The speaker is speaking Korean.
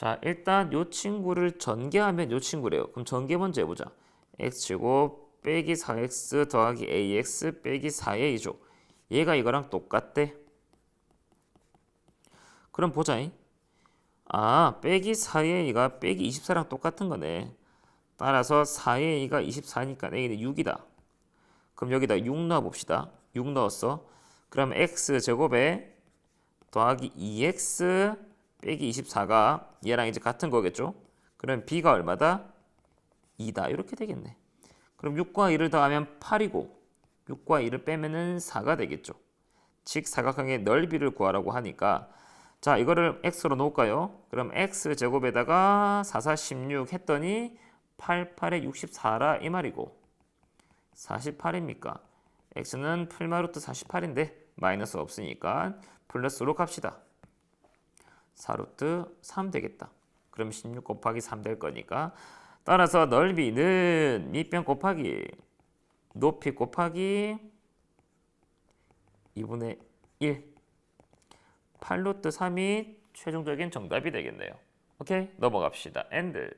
자, 일단 요 친구를 전개하면 요 친구래요. 그럼 전개 먼저 해보자. x제곱 빼기 4x 더하기 ax 빼기 4a죠. 얘가 이거랑 똑같대. 그럼 보자잉. 아, 빼기 4a가 빼기 24랑 똑같은 거네. 따라서 4a가 24니까 a는 6이다. 그럼 여기다 6 넣어봅시다. 6 넣었어. 그럼 x 제곱에 더하기 2x 빼기 24가 얘랑 이제 같은 거겠죠? 그럼 b가 얼마다? 2다. 이렇게 되겠네. 그럼 6과 2를 더하면 8이고 6과 2를 빼면은 4가 되겠죠. 즉 사각형의 넓이를 구하라고 하니까 자 이거를 x로 놓을까요? 그럼 x 제곱에다가 4, 4, 16 했더니 8, 8에 64라 이 말이고 48입니까? x는 풀마루트 48인데 마이너스 없으니까 플러스로 갑시다. 4루트 3 되겠다. 그럼 16 곱하기 3 될 거니까 따라서 넓이는 밑변 곱하기 높이 곱하기 2분의 1 8루트 3이 최종적인 정답이 되겠네요. 오케이 넘어갑시다. 엔드